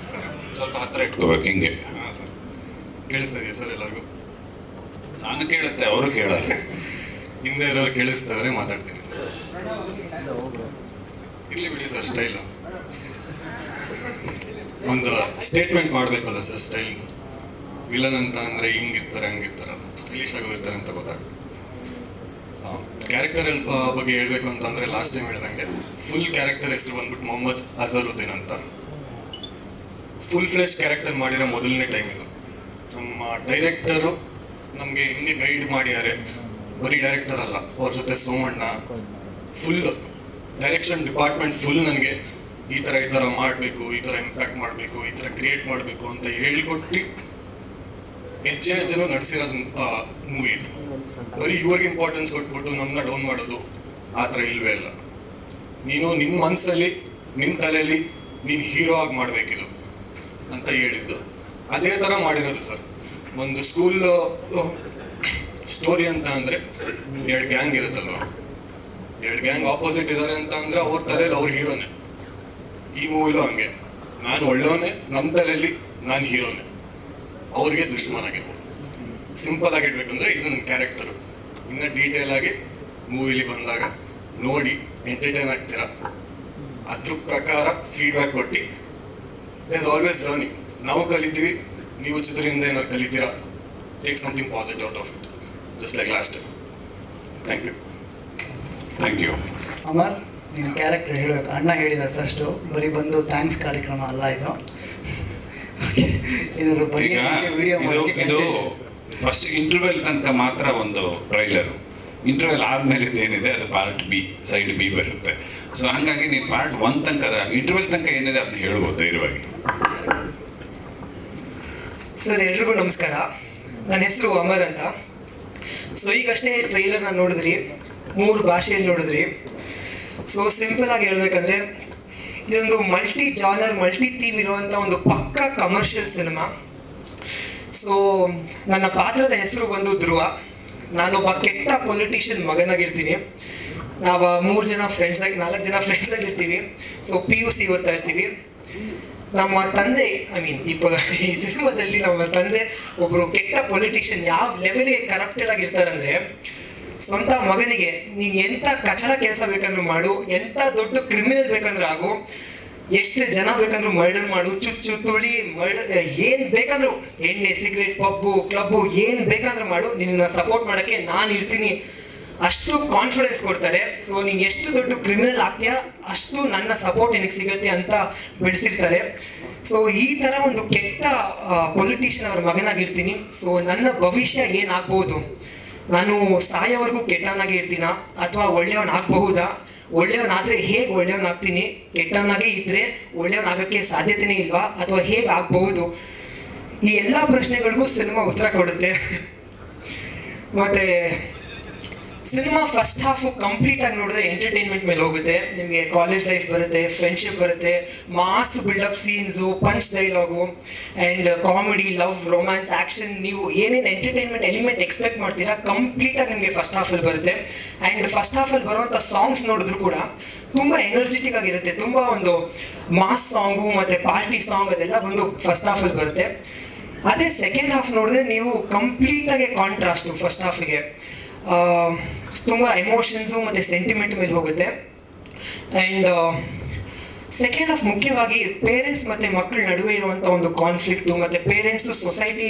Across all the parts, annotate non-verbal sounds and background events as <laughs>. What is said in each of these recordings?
ನಮಸ್ಕಾರ. ಸ್ವಲ್ಪ ಹತ್ರ ಇಟ್ಕೋಬೇಕು, ಹಿಂಗೆ. ಹಾಂ, ಸರ್. ಕೇಳಿಸ್ತಾ ಇದೆಯಾ ಸರ್ ಎಲ್ಲರಿಗೂ? ನಾನು ಕೇಳುತ್ತೆ, ಅವರು ಕೇಳಲ್ಲ. ಹಿಂದೆ ಇರೋರು ಕೇಳಿಸ್ತಾ ಇದ್ರೆ ಮಾತಾಡ್ತೀನಿ ಸರ್. ಇರ್ಲಿ ಬಿಡಿ ಸರ್ ಸ್ಟೈಲ್ ಒಂದು ಸ್ಟೇಟ್ಮೆಂಟ್ ಮಾಡಬೇಕಲ್ಲ ಸರ್ ಸ್ಟೈಲ್ ವಿಲನ್ ಅಂತ ಅಂದರೆ ಹಿಂಗಿರ್ತಾರೆ ಹಂಗಿರ್ತಾರಲ್ಲ ಸ್ಟೈಲಿಶ್ ಆಗೋಗಿರ್ತಾರೆ ಅಂತ ಗೊತ್ತಾಗುತ್ತೆ. ಕ್ಯಾರೆಕ್ಟರ್ ಬಗ್ಗೆ ಹೇಳಬೇಕು ಅಂತಂದ್ರೆ ಲಾಸ್ಟ್ ಟೈಮ್ ಹೇಳ್ದಂಗೆ ಫುಲ್ ಕ್ಯಾರೆಕ್ಟರ್ ಹೆಸರು ಬಂದ್ಬಿಟ್ಟು ಮೊಹಮ್ಮದ್ ಅಜರುದ್ದೀನ್ ಅಂತ. ಫುಲ್ ಫ್ಲೆಶ್ ಕ್ಯಾರೆಕ್ಟರ್ ಮಾಡಿರೋ ಮೊದಲನೇ ಟೈಮ್ ಇದು. ನಮ್ಮ ಡೈರೆಕ್ಟರು ನಮಗೆ ಹೆಂಗೆ ಗೈಡ್ ಮಾಡಿದ್ದಾರೆ ಬರೀ ಡೈರೆಕ್ಟರ್ ಅಲ್ಲ, ಅವ್ರ ಜೊತೆ Somanna full direction department full ನನಗೆ. ಈ ಥರ ಈ ಥರ ಮಾಡಬೇಕು, ಈ ಥರ ಇಂಪ್ಯಾಕ್ಟ್ ಮಾಡಬೇಕು, ಈ ಥರ ಕ್ರಿಯೇಟ್ ಮಾಡಬೇಕು ಅಂತ ಹೇಳ್ಕೊಟ್ಟು ಹೆಜ್ಜೆ ಹೆಜ್ಜೆನೂ ನಡೆಸಿರೋದು ಮೂವಿ ಇದು. ಬರೀ ಇವ್ರಿಗೆ ಇಂಪಾರ್ಟೆನ್ಸ್ ಕೊಟ್ಬಿಟ್ಟು ನಮ್ಮನ್ನ ಡೌನ್ ಮಾಡೋದು ಆ ಥರ ಇಲ್ವೇ ಇಲ್ಲ. ನೀನು ನಿನ್ನ ಮನಸ್ಸಲ್ಲಿ ನಿನ್ನ ತಲೆಯಲ್ಲಿ ನೀನು ಹೀರೋ ಆಗಿ ಮಾಡಬೇಕಿದು. ಅಂತ ಹೇಳಿದ್ದು. ಅದೇ ಥರ ಮಾಡಿರೋದು ಸರ್. ಒಂದು ಸ್ಕೂಲ್ ಸ್ಟೋರಿ ಅಂತ ಅಂದರೆ ಎರಡು ಗ್ಯಾಂಗ್ ಇರುತ್ತಲ್ವ? ಎರಡು ಗ್ಯಾಂಗ್ ಆಪೋಸಿಟ್ ಇದ್ದಾರೆ ಅಂತ ಅಂದರೆ ಅವ್ರ ತಲೆಯಲ್ಲಿ ಅವ್ರ ಹೀರೋನೇ. ಈ ಮೂವಿಲೂ ಹಂಗೆ. ನಾನು ಒಳ್ಳೆಯವನೇ ನಮ್ಮ ತಲೆಯಲ್ಲಿ ನಾನು ಹೀರೋನೇ. ಅವ್ರಿಗೆ ದುಶ್ಮನ್ ಆಗಿರ್ಬೋದು. ಸಿಂಪಲ್ ಆಗಿಡ್ಬೇಕಂದ್ರೆ ಇದು ನನ್ನ ಕ್ಯಾರೆಕ್ಟರು ಇನ್ನು ಡೀಟೇಲ್ ಆಗಿ ಮೂವಿಲಿ ಬಂದಾಗ ನೋಡಿ ಎಂಟರ್ಟೈನ್ ಆಗ್ತೀರಾ? ಅದ್ರ ಪ್ರಕಾರ ಫೀಡ್ಬ್ಯಾಕ್ ಕೊಟ್ಟು ದೇರ್ ಆಲ್ವೇಸ್ ಲರ್ನಿಂಗ್ ನಾವು ಕಲಿತೀವಿ ನೀವು ಚಿತ್ರದಿಂದ ಏನಾದ್ರು ಕಲಿತೀರಾ? Take something positive out of it just like last thank you thank you Amar ನಿನ್ನ ಕ್ಯಾರೆಕ್ಟರ್ ಹೇಳಬೇಕು ಅಣ್ಣ ಹೇಳಿದ್ದಾರೆ ಫಸ್ಟು ಬರೀ ಬಂದು ಥ್ಯಾಂಕ್ಸ್ ಕಾರ್ಯಕ್ರಮ ಅಲ್ಲ ಇದು. ಏನಾದ್ರು ಬರೀ ವಿಡಿಯೋ ಇದು ಫಸ್ಟ್ ಇಂಟರ್ವೆಲ್ ತನಕ ಮಾತ್ರ ಒಂದು ಟ್ರೈಲರು ಇಂಟರ್ವೆಲ್ ಆದ್ಮೇಲೆ ಏನಿದೆ ಅದು ಪಾರ್ಟ್ ಬಿ ಸೈಡ್ ಬಿ ಬರುತ್ತೆ. ಸೊ ಹಂಗಾಗಿ ನೀನು ಪಾರ್ಟ್ ಒನ್ ತನಕ ಇಂಟರ್ವೆಲ್ ತನಕ ಏನಿದೆ ಅದನ್ನ ಹೇಳ್ಬೋದು ಧೈರ್ಯವಾಗಿ. ಸರ್, ಎಲ್ರಿಗೂ ನಮಸ್ಕಾರ. ನನ್ನ ಹೆಸರು ಅಮರ್ ಅಂತ. ಸೊ ಈಗಷ್ಟೇ ಟ್ರೈಲರ್ನ ನೋಡಿದ್ರಿ. ಮೂರು ಭಾಷೆಯಲ್ಲಿ ನೋಡಿದ್ರಿ. ಸೊ ಸಿಂಪಲ್ ಆಗಿ ಹೇಳ್ಬೇಕಂದ್ರೆ, ಇದೊಂದು ಮಲ್ಟಿ ಜಾನರ್ ಮಲ್ಟಿ ಥೀಮ್ ಇರುವಂಥ ಒಂದು ಪಕ್ಕ ಕಮರ್ಷಿಯಲ್ ಸಿನಿಮಾ ಸೊ ನನ್ನ ಪಾತ್ರದ ಹೆಸರು ಬಂದು ಧ್ರುವ. ನಾನೊಬ್ಬ ಕೆಟ್ಟ ಪೊಲಿಟಿಷಿಯನ್ ಮಗನಾಗಿರ್ತೀನಿ. ನಾವು ಮೂರು ಜನ ಫ್ರೆಂಡ್ಸ್ ಆಗಿ, ನಾಲ್ಕು ಜನ ಫ್ರೆಂಡ್ಸ್ ಆಗಿರ್ತೀವಿ. ಸೊ ಪಿ ಯು ಸಿ ಓದ್ತಾ ಇರ್ತೀವಿ ನಮ್ಮ ತಂದೆ ಐ ಮೀನ್ ಈ ಸಿನಿಮಾದಲ್ಲಿ ನಮ್ಮ ತಂದೆ ಒಬ್ಬರು ಕೆಟ್ಟ ಪೊಲಿಟಿಷಿಯನ್ ಯಾವ ಲೆವೆಲ್ಗೆ ಕರಪ್ಟೆಡ್ ಆಗಿರ್ತಾರಂದ್ರೆ ಸ್ವಂತ ಮಗನಿಗೆ ನೀನು ಎಂಥ ಕಚಡ ಕೆಲಸ ಬೇಕಂದ್ರೂ ಮಾಡು ಎಂಥ ದೊಡ್ಡ ಕ್ರಿಮಿನಲ್ ಬೇಕಂದ್ರೂ ಆಗು, ಎಷ್ಟು ಜನ ಬೇಕಂದ್ರೂ ಮರ್ಡರ್ ಮಾಡು, ಚುಚ್ಚು, ತುಳಿ ಮರ್ಡರ್ ಏನು ಬೇಕಂದ್ರೂ ಎಣ್ಣೆ ಸಿಗರೇಟ್ ಪಬ್ಬು ಕ್ಲಬ್ಬು ಏನು ಬೇಕಂದ್ರೂ ಮಾಡು, ನಿನ್ನ ಸಪೋರ್ಟ್ ಮಾಡೋಕ್ಕೆ ನಾನು ಇರ್ತೀನಿ. ಅಷ್ಟು ಕಾನ್ಫಿಡೆನ್ಸ್ ಕೊಡ್ತಾರೆ. ಸೊ ನೀನು ಎಷ್ಟು ದೊಡ್ಡ ಕ್ರಿಮಿನಲ್ ಆಗ್ತೀಯಾ, ಅಷ್ಟು ನನ್ನ ಸಪೋರ್ಟ್ ನಿನಗೆ ಸಿಗುತ್ತೆ ಅಂತ ಬಿಡಿಸಿರ್ತಾರೆ. ಸೊ ಈ ಥರ ಒಂದು ಕೆಟ್ಟ ಪೊಲಿಟಿಷಿಯನ್ ಅವ್ರ ಮಗನಾಗಿರ್ತೀನಿ. ಸೊ ನನ್ನ ಭವಿಷ್ಯ ಏನಾಗ್ಬೋದು? ನಾನು ಸಾಯೋವರೆಗೂ ಕೆಟ್ಟವನಾಗಿ ಇರ್ತೀನ? ಅಥವಾ ಒಳ್ಳೆಯವನಾಗಬಹುದಾ ಒಳ್ಳೆಯವನಾದರೆ ಹೇಗೆ ಒಳ್ಳೆಯವನಾಗ್ತೀನಿ? ಕೆಟ್ಟವನಾಗೇ ಇದ್ದರೆ ಒಳ್ಳೆಯವನಾಗಕ್ಕೆ ಸಾಧ್ಯತೆನೇ ಇಲ್ವಾ? ಅಥವಾ ಹೇಗೆ ಆಗಬಹುದು? ಈ ಎಲ್ಲ ಪ್ರಶ್ನೆಗಳಿಗೂ ಸಿನಿಮಾ ಉತ್ತರ ಕೊಡುತ್ತೆ. <laughs> ಮತ್ತೆ ಸಿನಿಮಾ ಫಸ್ಟ್ ಹಾಫ್ ಕಂಪ್ಲೀಟ್ ಆಗಿ ನೋಡಿದ್ರೆ ಎಂಟರ್ಟೈನ್ಮೆಂಟ್ ಮೇಲೆ ಹೋಗುತ್ತೆ. ನಿಮಗೆ ಕಾಲೇಜ್ ಲೈಫ್ ಬರುತ್ತೆ ಫ್ರೆಂಡ್ಶಿಪ್ ಬರುತ್ತೆ mass buildup scenes punch dialogue and comedy love romance action ನೀವು ಏನೇನು ಎಂಟರ್ಟೈನ್ಮೆಂಟ್ ಎಲಿಮೆಂಟ್ ಎಕ್ಸ್ಪೆಕ್ಟ್ ಮಾಡ್ತೀರಾ ಕಂಪ್ಲೀಟಾಗಿ ನಿಮಗೆ ಫಸ್ಟ್ ಹಾಫಲ್ಲಿ ಬರುತ್ತೆ. ಆ್ಯಂಡ್ ಫಸ್ಟ್ ಹಾಫಲ್ಲಿ ಬರುವಂಥ ಸಾಂಗ್ಸ್ ನೋಡಿದ್ರು ಕೂಡ ತುಂಬ ಎನರ್ಜೆಟಿಕ್ ಆಗಿರುತ್ತೆ. ತುಂಬ ಒಂದು ಮಾಸ್ ಸಾಂಗು ಮತ್ತು ಪಾರ್ಟಿ ಸಾಂಗ್ ಅದೆಲ್ಲ ಬಂದು ಫಸ್ಟ್ ಹಾಫಲ್ಲಿ ಬರುತ್ತೆ. ಅದೇ ಸೆಕೆಂಡ್ ಹಾಫ್ ನೋಡಿದ್ರೆ ನೀವು ಕಂಪ್ಲೀಟಾಗಿ ಕಾಂಟ್ರಾಸ್ಟು ಫಸ್ಟ್ ಹಾಫಿಗೆ ತುಂಬ ಎಮೋಷನ್ಸು ಮತ್ತು ಸೆಂಟಿಮೆಂಟ್ ಮೇಲೆ ಹೋಗುತ್ತೆ. ಆ್ಯಂಡ್ ಸೆಕೆಂಡ್ ಆಫ್ ಮುಖ್ಯವಾಗಿ ಪೇರೆಂಟ್ಸ್ ಮತ್ತು ಮಕ್ಕಳ ನಡುವೆ ಇರುವಂಥ ಒಂದು ಕಾನ್ಫ್ಲಿಕ್ಟು ಮತ್ತು ಪೇರೆಂಟ್ಸು ಸೊಸೈಟಿ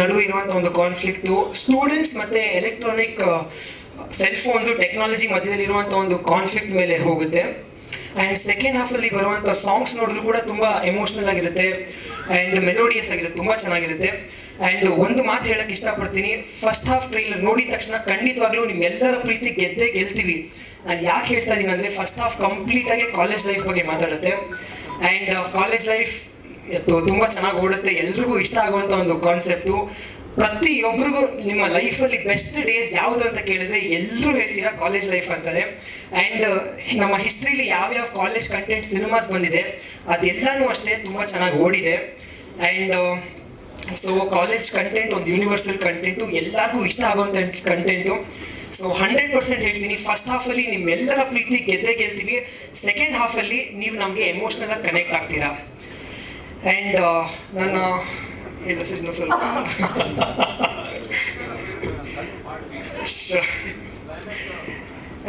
ನಡುವೆ ಇರುವಂಥ ಒಂದು ಕಾನ್ಫ್ಲಿಕ್ಟು ಸ್ಟೂಡೆಂಟ್ಸ್ ಮತ್ತು ಎಲೆಕ್ಟ್ರಾನಿಕ್ ಸೆಲ್ ಫೋನ್ಸು ಟೆಕ್ನಾಲಜಿ ಮಧ್ಯದಲ್ಲಿರುವಂಥ ಒಂದು ಕಾನ್ಫ್ಲಿಕ್ಟ್ ಮೇಲೆ ಹೋಗುತ್ತೆ. ಆ್ಯಂಡ್ ಸೆಕೆಂಡ್ ಹಾಫಲ್ಲಿ ಬರುವಂಥ ಸಾಂಗ್ಸ್ ನೋಡಿದ್ರು ಕೂಡ ತುಂಬ ಎಮೋಷ್ನಲ್ ಆಗಿರುತ್ತೆ. ಆ್ಯಂಡ್ ಮೆಲೋಡಿಯಸ್ ಆಗಿರುತ್ತೆ, ತುಂಬ ಚೆನ್ನಾಗಿರುತ್ತೆ. ಆ್ಯಂಡ್ ಒಂದು ಮಾತು ಹೇಳಕ್ಕೆ ಇಷ್ಟಪಡ್ತೀನಿ. ಫಸ್ಟ್ ಹಾಫ್ ಟ್ರೈಲರ್ ನೋಡಿದ ತಕ್ಷಣ ಖಂಡಿತವಾಗ್ಲೂ ನಿಮ್ಮೆಲ್ಲರ ಪ್ರೀತಿ ಗೆದ್ದೇ ಗೆಲ್ತೀವಿ. ನಾನು ಯಾಕೆ ಹೇಳ್ತಾ ಇದ್ದೀನಿ ಅಂದರೆ ಫಸ್ಟ್ ಹಾಫ್ ಕಂಪ್ಲೀಟಾಗಿ ಕಾಲೇಜ್ ಲೈಫ್ ಬಗ್ಗೆ ಮಾತಾಡುತ್ತೆ. ಆ್ಯಂಡ್ ಕಾಲೇಜ್ ಲೈಫ್ ತುಂಬ ಚೆನ್ನಾಗಿ ಓಡುತ್ತೆ. ಎಲ್ರಿಗೂ ಇಷ್ಟ ಆಗುವಂಥ ಒಂದು ಕಾನ್ಸೆಪ್ಟು ಪ್ರತಿಯೊಬ್ಬರಿಗೂ ನಿಮ್ಮ ಲೈಫಲ್ಲಿ ಬೆಸ್ಟ್ ಡೇಸ್ ಯಾವುದು ಅಂತ ಕೇಳಿದ್ರೆ ಎಲ್ಲರೂ ಹೇಳ್ತೀರಾ ಕಾಲೇಜ್ ಲೈಫ್ ಅಂತಾರೆ ಆ್ಯಂಡ್ ನಮ್ಮ ಹಿಸ್ಟ್ರಿಲಿ ಯಾವ್ಯಾವ ಕಾಲೇಜ್ ಕಂಟೆಂಟ್ ಸಿನಿಮಾಸ್ ಬಂದಿದೆ, ಅದೆಲ್ಲನೂ ಅಷ್ಟೇ ತುಂಬ ಚೆನ್ನಾಗಿ ಓಡಿದೆ. ಆ್ಯಂಡ್ ಸೊ ಕಾಲೇಜ್ ಕಂಟೆಂಟ್ ಒಂದು ಯೂನಿವರ್ಸಲ್ ಕಂಟೆಂಟು ಎಲ್ಲರಿಗೂ ಇಷ್ಟ ಆಗುವಂಥ ಕಂಟೆಂಟು ಸೊ ಹಂಡ್ರೆಡ್ ಪರ್ಸೆಂಟ್ ಹೇಳ್ತೀನಿ. ಫಸ್ಟ್ ಹಾಫಲ್ಲಿ ನಿಮ್ಮೆಲ್ಲರ ಪ್ರೀತಿ ಗೆದ್ದೇ ಗೆಲ್ತೀವಿ. ಸೆಕೆಂಡ್ ಹಾಫಲ್ಲಿ ನೀವು ನಮಗೆ ಎಮೋಷ್ನಲ್ ಆಗಿ ಕನೆಕ್ಟ್ ಆಗ್ತೀರಾ? ಆ್ಯಂಡ್ ನನ್ನ, ಇಲ್ಲ ಸರ್ ಸ್ವಲ್ಪ.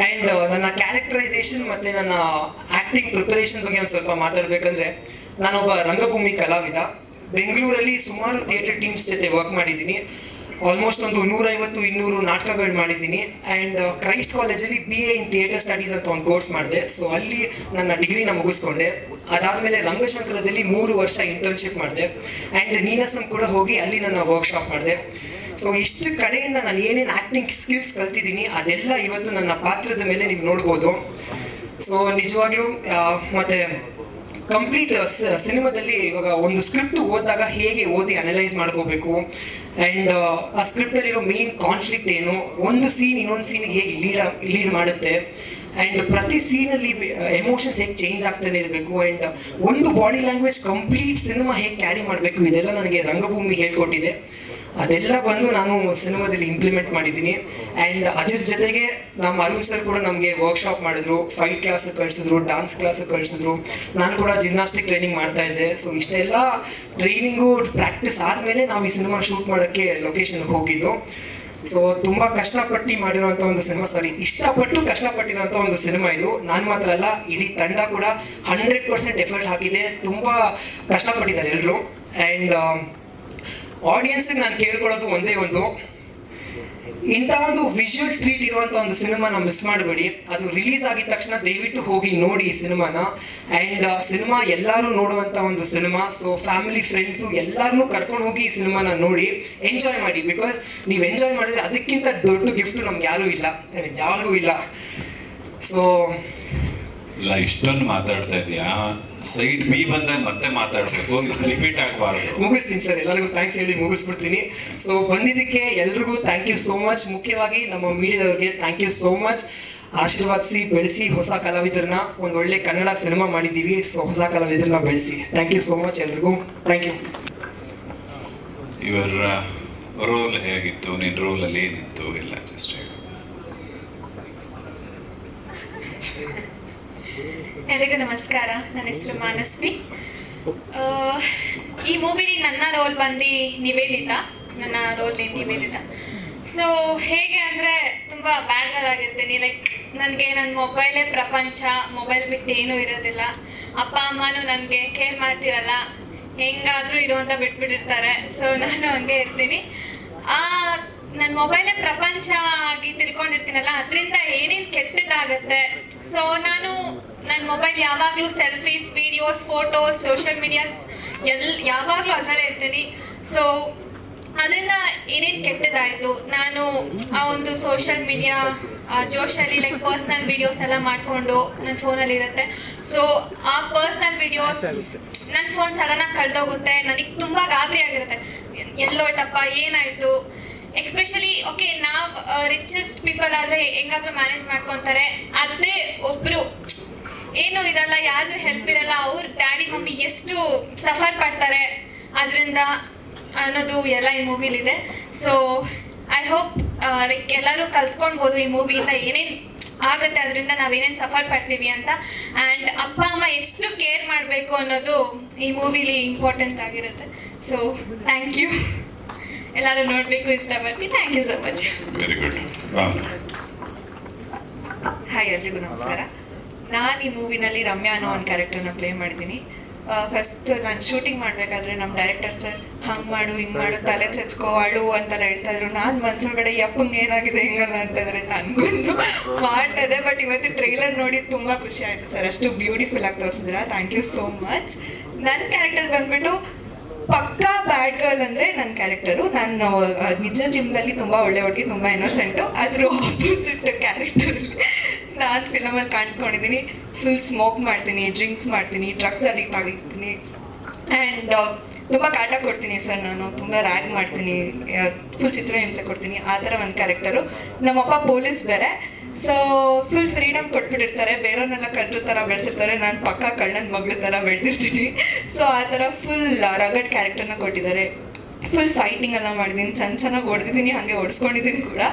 ಆ್ಯಂಡ್ ನನ್ನ ಕ್ಯಾರೆಕ್ಟರೈಸೇಷನ್ ಮತ್ತು ನನ್ನ ಆ್ಯಕ್ಟಿಂಗ್ ಪ್ರಿಪರೇಷನ್ ಬಗ್ಗೆ ಒಂದು ಸ್ವಲ್ಪ ಮಾತಾಡಬೇಕಂದ್ರೆ, ನಾನೊಬ್ಬ ರಂಗಭೂಮಿ ಕಲಾವಿದ. ಬೆಂಗಳೂರಲ್ಲಿ ಸುಮಾರು ಥಿಯೇಟರ್ ಟೀಮ್ಸ್ ಜೊತೆ ವರ್ಕ್ ಮಾಡಿದ್ದೀನಿ. ಆಲ್ಮೋಸ್ಟ್ ಒಂದು ನೂರೈವತ್ತು, ಇನ್ನೂರು ನಾಟಕಗಳು ಮಾಡಿದ್ದೀನಿ. ಆ್ಯಂಡ್ ಕ್ರೈಸ್ಟ್ ಕಾಲೇಜಲ್ಲಿ B A in theatre studies ಅಂತ ಒಂದು ಕೋರ್ಸ್ ಮಾಡಿದೆ. ಸೊ ಅಲ್ಲಿ ನನ್ನ ಡಿಗ್ರಿನ ಮುಗಿಸ್ಕೊಂಡೆ. ಅದಾದಮೇಲೆ ರಂಗಶಂಕರದಲ್ಲಿ ಮೂರು ವರ್ಷ ಇಂಟರ್ನ್ಶಿಪ್ ಮಾಡಿದೆ. ಆ್ಯಂಡ್ ನೀನಸಂ ಕೂಡ ಹೋಗಿ ಅಲ್ಲಿ ನನ್ನ ವರ್ಕ್ಶಾಪ್ ಮಾಡಿದೆ. ಸೊ ಇಷ್ಟು ಕಡೆಯಿಂದ ನಾನು ಏನೇನು ಆ್ಯಕ್ಟಿಂಗ್ ಸ್ಕಿಲ್ಸ್ ಕಲ್ತಿದ್ದೀನಿ, ಅದೆಲ್ಲ ಇವತ್ತು ನನ್ನ ಪಾತ್ರದ ಮೇಲೆ ನೀವು ನೋಡ್ಬೋದು. ಸೊ ನಿಜವಾಗ್ಲೂ ಮತ್ತು ಮತ್ತೆ ಕಂಪ್ಲೀಟ್ ಸಿನಿಮಾದಲ್ಲಿ ಇವಾಗ ಒಂದು ಸ್ಕ್ರಿಪ್ಟ್ ಓದಿದಾಗ ಹೇಗೆ ಓದಿ ಅನಲೈಸ್ ಮಾಡ್ಕೋಬೇಕು? ಆ್ಯಂಡ್ ಆ ಸ್ಕ್ರಿಪ್ಟಲ್ಲಿರೋ ಮೇನ್ ಕಾನ್ಫ್ಲಿಕ್ಟ್ ಏನು? ಒಂದು ಸೀನ್ ಇನ್ನೊಂದು ಸೀನ್ ಹೇಗೆ ಲೀಡ್ ಲೀಡ್ ಮಾಡುತ್ತೆ? ಅಂಡ್ ಪ್ರತಿ ಸೀನಲ್ಲಿ ಎಮೋಷನ್ಸ್ ಹೇಗೆ ಚೇಂಜ್ ಆಗ್ತಾನೆ ಇರಬೇಕು? ಆ್ಯಂಡ್ ಒಂದು ಬಾಡಿ ಲ್ಯಾಂಗ್ವೇಜ್ ಕಂಪ್ಲೀಟ್ ಸಿನಿಮಾ ಹೇಗೆ ಕ್ಯಾರಿ ಮಾಡಬೇಕು? ಇದೆಲ್ಲ ನನಗೆ ರಂಗಭೂಮಿ ಹೇಳ್ಕೊಟ್ಟಿದೆ. ಅದೆಲ್ಲ ಬಂದು ನಾನು ಸಿನಿಮಾದಲ್ಲಿ ಇಂಪ್ಲಿಮೆಂಟ್ ಮಾಡಿದ್ದೀನಿ. ಆ್ಯಂಡ್ ಅದ್ರ ಜೊತೆಗೆ ನಮ್ಮ ಅರುಣ್ ಸರ್ ಕೂಡ ನಮಗೆ ವರ್ಕ್ಶಾಪ್ ಮಾಡಿದ್ರು ಫೈಟ್ ಕ್ಲಾಸ್ ಕಳಿಸಿದ್ರು ಡಾನ್ಸ್ ಕ್ಲಾಸ್ ಕಳಿಸಿದ್ರು. ನಾನು ಕೂಡ ಜಿಮ್ನಾಸ್ಟಿಕ್ ಟ್ರೈನಿಂಗ್ ಮಾಡ್ತಾ ಇದ್ದೆ. ಸೊ ಇಷ್ಟೆಲ್ಲ ಟ್ರೈನಿಂಗು ಪ್ರಾಕ್ಟೀಸ್ ಆದಮೇಲೆ ನಾವು ಈ ಸಿನಿಮಾ ಶೂಟ್ ಮಾಡೋಕ್ಕೆ ಲೊಕೇಶನ್ಗೆ ಹೋಗಿದ್ದು. ಸೊ ತುಂಬ ಕಷ್ಟಪಟ್ಟು ಮಾಡಿರುವಂಥ ಒಂದು ಸಿನಿಮಾ ಸಾರಿ ಇಷ್ಟಪಟ್ಟು ಕಷ್ಟಪಟ್ಟಿರುವಂಥ ಒಂದು ಸಿನಿಮಾ ಇದು. ನಾನು ಮಾತ್ರ ಅಲ್ಲ, ಇಡೀ ತಂಡ ಕೂಡ ಹಂಡ್ರೆಡ್ ಪರ್ಸೆಂಟ್ ಎಫರ್ಟ್ ಹಾಕಿದೆ. ತುಂಬ ಕಷ್ಟಪಟ್ಟಿದ್ದಾರೆ ಎಲ್ಲರೂ ಆ್ಯಂಡ್ ಆಡಿಯನ್ಸ್ಗೆ ನಾನು ಕೇಳ್ಕೊಳ್ಳೋದು ಒಂದೇ ಒಂದು. ಇಂಥ ಒಂದು ವಿಜುವಲ್ ಟ್ರೀಟ್ ಇರುವಂಥ ಒಂದು ಸಿನಿಮಾನ ಮಿಸ್ ಮಾಡಬೇಡಿ. ಅದು ರಿಲೀಸ್ ಆಗಿದ ತಕ್ಷಣ ದಯವಿಟ್ಟು ಹೋಗಿ ನೋಡಿ ಈ ಸಿನಿಮಾನ. ಆ್ಯಂಡ್ ಸಿನಿಮಾ ಎಲ್ಲರೂ ನೋಡುವಂಥ ಒಂದು ಸಿನಿಮಾ. ಸೊ ಫ್ಯಾಮಿಲಿ ಫ್ರೆಂಡ್ಸು ಎಲ್ಲರನ್ನೂ ಕರ್ಕೊಂಡು ಹೋಗಿ ಈ ಸಿನಿಮಾನ ನೋಡಿ. ಎಂಜಾಯ್ ಮಾಡಿ. ಬಿಕಾಸ್ ನೀವು ಎಂಜಾಯ್ ಮಾಡಿದ್ರೆ ಅದಕ್ಕಿಂತ ದೊಡ್ಡ ಗಿಫ್ಟು ನಮ್ಗೆ ಯಾರೂ ಇಲ್ಲ. ಯಾರಿಗೂ ಇಲ್ಲ. ಸೊ ಇಲ್ಲ ಇಷ್ಟೊಂದು ಮಾತಾಡ್ತಾ ಇದೆಯಾ ಸೈಡ್ ಬಿ ಬಂದಾಗ ಮತ್ತೆ ಮಾತಾಡಬೇಕು. ರಿಪೀಟ್ ಆಗಬಾರ್ದು. ಮುಗಿಸ್ತೀನಿ ಸರ್ ಎಲ್ಲರಿಗೂ ಥ್ಯಾಂಕ್ಸ್ ಹೇಳಿ ಮುಗಿಸ್ಬಿಡ್ತೀನಿ. ಸೊ ಬಂದಿದ್ದಕ್ಕೆ ಎಲ್ರಿಗೂ ಥ್ಯಾಂಕ್ ಯು ಸೋ ಮಚ್ ಮುಖ್ಯವಾಗಿ ನಮ್ಮ ಮೀಡಿಯಾದವ್ರಿಗೆ ಥ್ಯಾಂಕ್ ಯು ಸೋ ಮಚ್ ಆಶೀರ್ವಾದಿಸಿ ಬೆಳೆಸಿ ಹೊಸ ಕಲಾವಿದರನ್ನ ಒಂದು ಒಳ್ಳೆ ಕನ್ನಡ ಸಿನಿಮಾ ಮಾಡಿದ್ದೀವಿ. ಸೊ ಹೊಸ ಕಲಾವಿದರನ್ನ ಬೆಳೆಸಿ. ಥ್ಯಾಂಕ್ ಯು ಸೋ ಮಚ್ ಎಲ್ರಿಗೂ. ಥ್ಯಾಂಕ್ ಯು ಇವರ ರೋಲ್ ಹೇಗಿತ್ತು? ನಿನ್ನ ರೋಲಲ್ಲಿ ಏನಿತ್ತು? ಎಲ್ಲ ಜಸ್ಟ್ <laughs> ಎಲ್ರಿಗೂ ನಮಸ್ಕಾರ. ನನ್ನ ಹೆಸರು ಮಾನಸ್ವಿ. ಈ ಮೂವಿಲಿ ನನ್ನ ರೋಲ್ ಬಂದು ನಿವೇದಿತ. ನನ್ನ ರೋಲ್ ನಿವೇದಿತ? ಸೊ ಹೇಗೆ ಅಂದರೆ ತುಂಬ ಬ್ಯಾಂಗಲ್ ಆಗಿರ್ತೀನಿ. ಲೈಕ್ ನನಗೆ ನನ್ನ ಮೊಬೈಲೇ ಪ್ರಪಂಚ ಮೊಬೈಲ್ ಬಿಟ್ಟು ಏನೂ ಇರೋದಿಲ್ಲ. ಅಪ್ಪ, ಅಮ್ಮನೂ ನನಗೆ ಕೇರ್ ಮಾಡ್ತಿರಲ್ಲ. ಹೆಂಗಾದರೂ ಇರುವಂತ ಬಿಟ್ಬಿಟ್ಟಿರ್ತಾರೆ. ಸೊ ನಾನು ಹಂಗೆ ಇರ್ತೀನಿ. ಆ ನನ್ನ ಮೊಬೈಲೇ ಪ್ರಪಂಚ ಆಗಿ ತಿಳ್ಕೊಂಡಿರ್ತೀನಲ್ಲ ಅದರಿಂದ ಏನೇನು ಕೆಟ್ಟದಾಗತ್ತೆ? ಸೊ ನಾನು ನನ್ನ ಮೊಬೈಲ್ ಯಾವಾಗಲೂ selfies videos photos social medias L ಯಾವಾಗಲೂ ಅದರಲ್ಲೇ ಇರ್ತೀನಿ. ಸೊ ಅದರಿಂದ ಏನೇನು ಕೆಟ್ಟದಾಯಿತು? ನಾನು ಆ ಒಂದು ಸೋಷಿಯಲ್ ಮೀಡಿಯಾ ಜೋಶಲ್ಲಿ ಲೈಕ್ ಪರ್ಸ್ನಲ್ ವಿಡಿಯೋಸ್ ಎಲ್ಲ ಮಾಡಿಕೊಂಡು ನನ್ನ ಫೋನಲ್ಲಿ ಇರುತ್ತೆ. ಸೊ ಆ ಪರ್ಸ್ನಲ್ ವಿಡಿಯೋಸ್ ನನ್ನ ಫೋನ್ ಸಡನ್ನಾಗಿ ಕಳೆದೋಗುತ್ತೆ. ನನಗೆ ತುಂಬ ಗಾಬರಿ ಆಗಿರುತ್ತೆ. ಎಲ್ಲೋಯ್ತಪ್ಪ ಏನಾಯಿತು? ಎಕ್ಸ್ಪೆಷಲಿ ಓಕೆ ನಾವು ರಿಚೆಸ್ಟ್ ಪೀಪಲ್ ಆದರೆ ಹೆಂಗಾದ್ರೂ ಮ್ಯಾನೇಜ್ ಮಾಡ್ಕೊತಾರೆ. ಅದೇ ಒಬ್ರು, ಏನು ಇರಲ್ಲ ಯಾರ್ದು ಹೆಲ್ಪ್ ಇರಲ್ಲ, ಅವ್ರ ಡ್ಯಾಡಿ ಮಮ್ಮಿ ಎಷ್ಟು ಸಫರ್ ಪಡ್ತಾರೆ ಅದರಿಂದ ಅನ್ನೋದು ಎಲ್ಲ ಈ ಮೂವಿಲಿ ಇದೆ. ಸೊ ಐ ಹೋಪ್ ಲೈಕ್ ಎಲ್ಲರೂ ಕಲ್ತ್ಕೊಳ್ಬೋದು ಈ ಮೂವಿಯಿಂದ ಏನೇನು ಆಗುತ್ತೆ, ಅದರಿಂದ ನಾವೇನೇನು ಸಫರ್ ಪಡ್ತೀವಿ ಅಂತ. ಆ್ಯಂಡ್ ಅಪ್ಪ, ಅಮ್ಮ ಎಷ್ಟು ಕೇರ್ ಮಾಡಬೇಕು ಅನ್ನೋದು ಈ ಮೂವಿಲಿ ಇಂಪಾರ್ಟೆಂಟ್ ಆಗಿರುತ್ತೆ. ಸೊ ಥ್ಯಾಂಕ್ ಯು ಎಲ್ಲರೂ ನೋಡಬೇಕು ಇಷ್ಟಪಡ್ತೀನಿ thank you so much very good hi ಎಲ್ರಿಗೂ ನಮಸ್ಕಾರ. ನಾನು ಈ ಮೂವಿನಲ್ಲಿ ರಮ್ಯಾ ಅನ್ನೋ ಒಂದು ಕ್ಯಾರೆಕ್ಟರ್ನ ಪ್ಲೇ ಮಾಡಿದ್ದೀನಿ ಫಸ್ಟ್ ನಾನು ಶೂಟಿಂಗ್ ಮಾಡಬೇಕಾದ್ರೆ ನಮ್ಮ ಡೈರೆಕ್ಟರ್ ಸರ್ ಹಂಗ್ ಮಾಡು ಹಿಂಗ್ ಮಾಡು ತಲೆ ಚಚ್ಕೋ ಅಳು ಅಂತೆಲ್ಲ ಹೇಳ್ತಾ ಇದ್ರು. ನಾನು ಮನ್ಸೊಳಗಡೆ ಯಪ್ಪಂಗೆ ಏನಾಗಿದೆ ಹಿಂಗಲ್ಲ ಅಂತಂದ್ರೆ ಅನ್ಕೊಂಡು ಮಾಡ್ತಾ ಇದೆ ಬಟ್ ಇವತ್ತು ಟ್ರೈಲರ್ ನೋಡಿ ತುಂಬಾ ಖುಷಿ ಆಯಿತು ಸರ್ ಅಷ್ಟು ಬ್ಯೂಟಿಫುಲ್ ಆಗಿ ತೋರಿಸಿದ್ರ ಥ್ಯಾಂಕ್ ಯು ಸೋ ಮಚ್ ನನ್ನ ಕ್ಯಾರೆಕ್ಟರ್ ಬಂದ್ಬಿಟ್ಟು ಪಕ್ಕಾ ಬ್ಯಾಡ್ ಗರ್ಲ್ ಅಂದ್ರೆ ನನ್ನ ಕ್ಯಾರೆಕ್ಟರು ನಾನು ನಿಜ ಜೀವನದಲ್ಲಿ ತುಂಬಾ ಒಳ್ಳೆ ಹುಡುಗಿ ತುಂಬಾ ಇನ್ನೋಸೆಂಟು ಅದ್ರ ಆಪೋಸಿಟ್ ಕ್ಯಾರೆಕ್ಟರಲ್ಲಿ ನಾನು ಫಿಲಮಲ್ಲಿ ಕಾಣಿಸ್ಕೊಂಡಿದ್ದೀನಿ ಫುಲ್ ಸ್ಮೋಕ್ ಮಾಡ್ತೀನಿ ಡ್ರಿಂಕ್ಸ್ ಮಾಡ್ತೀನಿ ಡ್ರಗ್ಸ್ ಅಡಿಕ್ಟ್ ಆಗಿರ್ತೀನಿ. ಆ್ಯಂಡ್ ತುಂಬ ಕಾಟ ಕೊಡ್ತೀನಿ ಸರ್ ನಾನು. ತುಂಬ ರ್ಯಾಗ್ ಮಾಡ್ತೀನಿ. ಫುಲ್ ಚಿತ್ರಹಿಂಸೆ ಕೊಡ್ತೀನಿ. ಆ ಥರ ಒಂದು ಕ್ಯಾರೆಕ್ಟರು ನಮ್ಮಪ್ಪ ಪೊಲೀಸ್ ಬೇರೆ. ಸೊ ಫುಲ್ ಫ್ರೀಡಮ್ ಕೊಟ್ಬಿಟ್ಟಿರ್ತಾರೆ. ಬೇರೆಯವ್ರನ್ನೆಲ್ಲ ಕಳ್ಳರ ಥರ ಬೆಳೆಸಿರ್ತಾರೆ. ನಾನು ಪಕ್ಕ ಕಳ್ಳನ ಮಗಳ ಥರ ಬೆಳೆದಿರ್ತೀನಿ. ಸೊ ಆ ಥರ ಫುಲ್ ರಗಡ್ ಕ್ಯಾರೆಕ್ಟರ್ನ ಕೊಟ್ಟಿದ್ದಾರೆ. ಫುಲ್ ಫೈಟಿಂಗ್ ಎಲ್ಲ ಮಾಡಿದ್ದೀನಿ ಚೆನ್ನ ಚೆನ್ನಾಗಿ ಹೊಡೆದಿದ್ದೀನಿ ಹಾಗೆ ಓಡಿಸ್ಕೊಂಡಿದ್ದೀನಿ ಕೂಡ.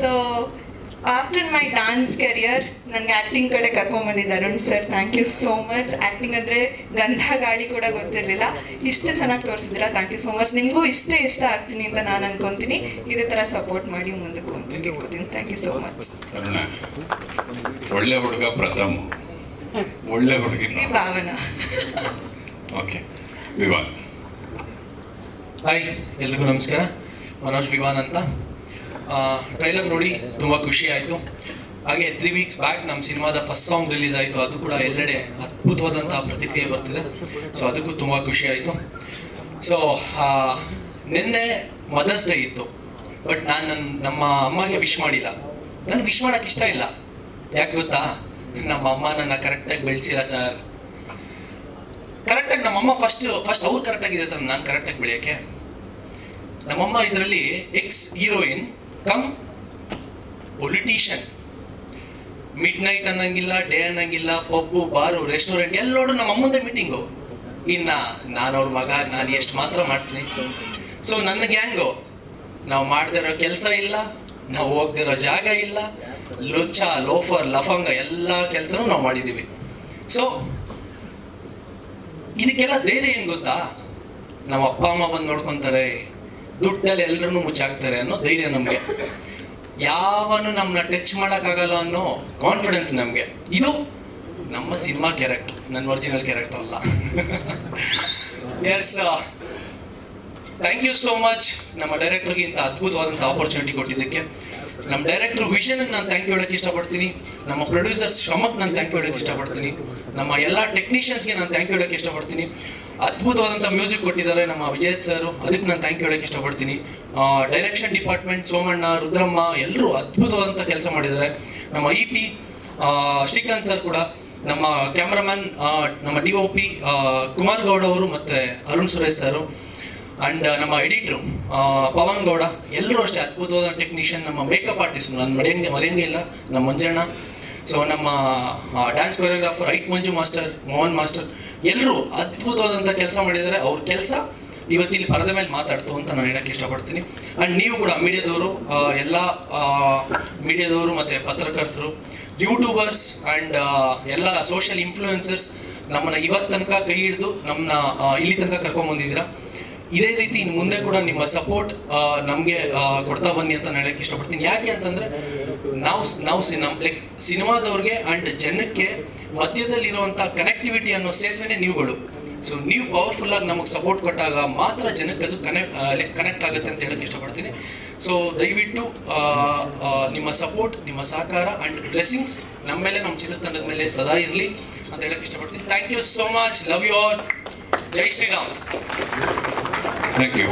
So after my dance career ನನಗೆ ಆ್ಯಕ್ಟಿಂಗ್ ಕಡೆ ಕರ್ಕೊಂಬಂದಿದ್ದ Arun sir thank you so much acting ಅಂದರೆ ಗಂಧ ಗಾಳಿ ಕೂಡ ಗೊತ್ತಿರಲಿಲ್ಲ. ಇಷ್ಟು ಚೆನ್ನಾಗಿ ತೋರಿಸಿದ್ರ ಥ್ಯಾಂಕ್ ಯು ಸೋ ಮಚ್ ನಿಮಗೂ ಇಷ್ಟೇ ಇಷ್ಟ ಆಗ್ತೀನಿ ಅಂತ ನಾನು ಅನ್ಕೊತೀನಿ. ಇದೇ ಥರ ಸಪೋರ್ಟ್ ಮಾಡಿ ಮುಂದಕ್ಕೆ ಅಂತ ಕೇಳ್ಕೊತೀನಿ ಥ್ಯಾಂಕ್ ಯು ಸೋ ಮಚ್ ಒಳ್ಳೆ ಹುಡುಗ ಪ್ರಥಮ. ಒಳ್ಳೆ ಹುಡುಗಿ ಭಾವನಾ. ಓಕೆ ವಿವಾನ್. ಹಾಯ್ ಎಲ್ರಿಗೂ ನಮಸ್ಕಾರ. ಮನೋಜ್ ವಿವಾನ್ ಅಂತ. ಟ್ರೈಲರ್ ನೋಡಿ ತುಂಬ ಖುಷಿ ಆಯಿತು. ಹಾಗೆ ತ್ರೀ ವೀಕ್ಸ್ ಬ್ಯಾಕ್ ನಮ್ಮ ಸಿನಿಮಾದ ಫಸ್ಟ್ ಸಾಂಗ್ ರಿಲೀಸ್ ಆಯಿತು. ಅದು ಕೂಡ ಎಲ್ಲೆಡೆ ಅದ್ಭುತವಾದಂಥ ಪ್ರತಿಕ್ರಿಯೆ ಬರ್ತಿದೆ. ಸೊ ಅದಕ್ಕೂ ತುಂಬ ಖುಷಿ ಆಯಿತು. ಸೊ ನಿನ್ನೆ ಮದರ್ಸ್ ಡೇ ಇತ್ತು. ಬಟ್ ನಾನು ನನ್ನ ನಮ್ಮ ಅಮ್ಮಗೆ ವಿಶ್ ಮಾಡಿಲ್ಲ. ನನಗೆ ವಿಶ್ ಮಾಡೋಕ್ಕೆ ಇಷ್ಟ ಇಲ್ಲ. ಯಾಕೆ ಗೊತ್ತಾ? ನಮ್ಮ ಅಮ್ಮ ನನ್ನ ಕರೆಕ್ಟಾಗಿ ಬೆಳೆಸಿಲ್ಲ ಸರ್ ಕರೆಕ್ಟಾಗಿ ನಮ್ಮಮ್ಮ ಫಸ್ಟ್ ಫಸ್ಟ್ ಅವ್ರು ಕರೆಕ್ಟಾಗಿದೆ ಸರ್ ನಾನು ಕರೆಕ್ಟಾಗಿ ಬೆಳೆಯೋಕ್ಕೆ ನಮ್ಮಮ್ಮ ಇದರಲ್ಲಿ ex heroine cum politician midnight ಅನ್ನಂಗಿಲ್ಲ ಡೇ ಅನ್ನಂಗಿಲ್ಲ, ಪಬ್ಬು, ಬಾರು ರೆಸ್ಟೋರೆಂಟ್ ಎಲ್ಲೋಡು ನಮ್ಮ ಅಮ್ಮಂದೇ ಮೀಟಿಂಗು ಇನ್ನ ನಾನು ಅವ್ರ ಮಗ, ನಾನು ಎಷ್ಟು ಮಾತ್ರ ಮಾಡ್ತೀನಿ. ಸೊ ನನ್ನ ಗ್ಯಾಂಗು ನಾವು ಮಾಡದಿರೋ ಕೆಲಸ ಇಲ್ಲ, ನಾವು ಹೋಗ್ದಿರೋ ಜಾಗ ಇಲ್ಲ, ಲುಚ್ಚ, ಲೋಫರ್, ಲಫಂಗ ಎಲ್ಲ ಕೆಲಸನೂ ನಾವು ಮಾಡಿದ್ದೀವಿ ಸೊ ಇದಕ್ಕೆಲ್ಲ ಧೈರ್ಯ ಏನು ಗೊತ್ತಾ? ನಮ್ಮ ಅಪ್ಪ, ಅಮ್ಮ ಬಂದು ನೋಡ್ಕೊಂತಾರೆ ದುಡ್ಡಲ್ಲಿ ಎಲ್ಲರನ್ನೂ ಮುಚ್ಚಾಕ್ತಾರೆ ಅನ್ನೋ ಧೈರ್ಯ ನಮಗೆ. ಯಾವನು ನಮ್ಮನ್ನ ಟಚ್ ಮಾಡೋಕ್ಕಾಗಲ್ಲ ಅನ್ನೋ ಕಾನ್ಫಿಡೆನ್ಸ್ ನಮಗೆ. ಇದು ನಮ್ಮ ಸಿನಿಮಾ ಕ್ಯಾರೆಕ್ಟರ್ ನನ್ನ ಒರಿಜಿನಲ್ ಕ್ಯಾರೆಕ್ಟರ್ ಅಲ್ಲ. Yes thank you so much ನಮ್ಮ ಡೈರೆಕ್ಟರ್ಗೆ ಇಂಥ ಅದ್ಭುತವಾದಂಥ ಆಪರ್ಚುನಿಟಿ ಕೊಟ್ಟಿದ್ದಕ್ಕೆ. ನಮ್ಮ ಡೈರೆಕ್ಟರ್ ವಿಷನ್ ನಾನು ಥ್ಯಾಂಕ್ ಯು ಹೇಳೋಕ್ಕೆ ಇಷ್ಟಪಡ್ತೀನಿ. ನಮ್ಮ ಪ್ರೊಡ್ಯೂಸರ್ ಶ್ರಮಕ್ಕೆ ನಾನು ಥ್ಯಾಂಕ್ ಯು ಹೇಳೋಕ್ಕೆ ಇಷ್ಟಪಡ್ತೀನಿ. ನಮ್ಮ ಎಲ್ಲ ಟೆಕ್ನಿಷಿಯನ್ಸ್ಗೆ ನಾನು ಥ್ಯಾಂಕ್ ಯು ಹೇಳೋಕ್ಕೆ ಇಷ್ಟಪಡ್ತೀನಿ. ಅದ್ಭುತವಾದಂಥ ಮ್ಯೂಸಿಕ್ ಕೊಟ್ಟಿದ್ದಾರೆ ನಮ್ಮ ವಿಜಯ್ ಸರ್ ಅದಕ್ಕೆ ನಾನು ಥ್ಯಾಂಕ್ ಯು ಹೇಳಕ್ಕೆ ಇಷ್ಟಪಡ್ತೀನಿ. ಡೈರೆಕ್ಷನ್ ಡಿಪಾರ್ಟ್ಮೆಂಟ್ ಸೋಮಣ್ಣ, ರುದ್ರಮ್ಮ ಎಲ್ಲರೂ ಅದ್ಭುತವಾದಂಥ ಕೆಲಸ ಮಾಡಿದ್ದಾರೆ. ನಮ್ಮ ಇ ಪಿ ಶ್ರೀಕಾಂತ್ ಸರ್ ಕೂಡ, ನಮ್ಮ ಕ್ಯಾಮ್ರಾಮನ್ ನಮ್ಮ D O P Kumar Gowda ಅವರು ಮತ್ತು ಅರುಣ್ ಸುರೇಶ್ ಸರ್ ಅಂಡ್ ನಮ್ಮ ಎಡಿಟ್ರು ಪವನ್ ಗೌಡ, ಎಲ್ಲರೂ ಅಷ್ಟೇ ಅದ್ಭುತವಾದ ಟೆಕ್ನಿಷಿಯನ್ ನಮ್ಮ ಮೇಕಪ್ ಆರ್ಟಿಸ್ಟ್ ನಾನು ಮರೆಯಂಗೆ ಇಲ್ಲ, ನಮ್ಮ ಮಂಜಣ್ಣ. ಸೊ ನಮ್ಮ ಡ್ಯಾನ್ಸ್ ಕೊರಿಯೋಗ್ರಾಫರ್ ಐಟ್ ಮಂಜು ಮಾಸ್ಟರ್ ಮೋಹನ್ ಮಾಸ್ಟರ್ ಎಲ್ಲರೂ ಅದ್ಭುತವಾದಂಥ ಕೆಲಸ ಮಾಡಿದ್ದಾರೆ. ಅವ್ರ ಕೆಲಸ ಇವತ್ತಿಲ್ಲಿ ಪರದ ಮೇಲೆ ಮಾತಾಡ್ತು ಅಂತ ನಾನು ಹೇಳಕ್ಕೆ ಇಷ್ಟಪಡ್ತೀನಿ. ಆ್ಯಂಡ್ ನೀವು ಕೂಡ ಮೀಡಿಯಾದವರು ಎಲ್ಲ ಮೀಡಿಯಾದವರು ಮತ್ತು ಪತ್ರಕರ್ತರು ಯೂಟ್ಯೂಬರ್ಸ್ ಆ್ಯಂಡ್ ಎಲ್ಲ ಸೋಷಿಯಲ್ ಇನ್ಫ್ಲೂಯೆನ್ಸರ್ಸ್ ನಮ್ಮನ್ನು ಇವತ್ತು ತನಕ ಕೈ ಹಿಡಿದು ನಮ್ಮನ್ನ ಇಲ್ಲಿ ತನಕ ಕರ್ಕೊಂಬಂದಿದ್ದೀರಾ ಇದೇ ರೀತಿ ಇನ್ನು ಮುಂದೆ ಕೂಡ ನಿಮ್ಮ ಸಪೋರ್ಟ್ ನಮಗೆ ಕೊಡ್ತಾ ಬನ್ನಿ ಅಂತ ನಾನು ಹೇಳಕ್ಕೆ ಇಷ್ಟಪಡ್ತೀನಿ. ಯಾಕೆ ಅಂತಂದ್ರೆ ನಾವು ನಾವು ಲೈಕ್ ಸಿನಿಮಾದವ್ರಿಗೆ ಅಂಡ್ ಜನಕ್ಕೆ ಮಧ್ಯದಲ್ಲಿರುವಂಥ ಕನೆಕ್ಟಿವಿಟಿ ಅನ್ನೋ ಸೇತುವೆನೇ ನೀವುಗಳು. ಸೊ ನೀವು ಪವರ್ಫುಲ್ ಆಗಿ ನಮಗೆ ಸಪೋರ್ಟ್ ಕೊಟ್ಟಾಗ ಮಾತ್ರ ಜನಕ್ಕೆ ಅದು ಕನೆಕ್ಟ್ ಲೈಕ್ ಕನೆಕ್ಟ್ ಆಗುತ್ತೆ ಅಂತ ಹೇಳಕ್ಕೆ ಇಷ್ಟಪಡ್ತೀನಿ. ಸೊ ದಯವಿಟ್ಟು ನಿಮ್ಮ ಸಪೋರ್ಟ್ ನಿಮ್ಮ ಸಹಕಾರ ಆ್ಯಂಡ್ ಬ್ಲೆಸ್ಸಿಂಗ್ಸ್ ನಮ್ಮ ಮೇಲೆ, ನಮ್ಮ ಚಿತ್ರತಂಡದ ಮೇಲೆ ಸದಾ ಇರಲಿ ಅಂತ ಹೇಳಕ್ಕೆ ಇಷ್ಟಪಡ್ತೀನಿ. Thank you so much love you all Jai Shriram thank you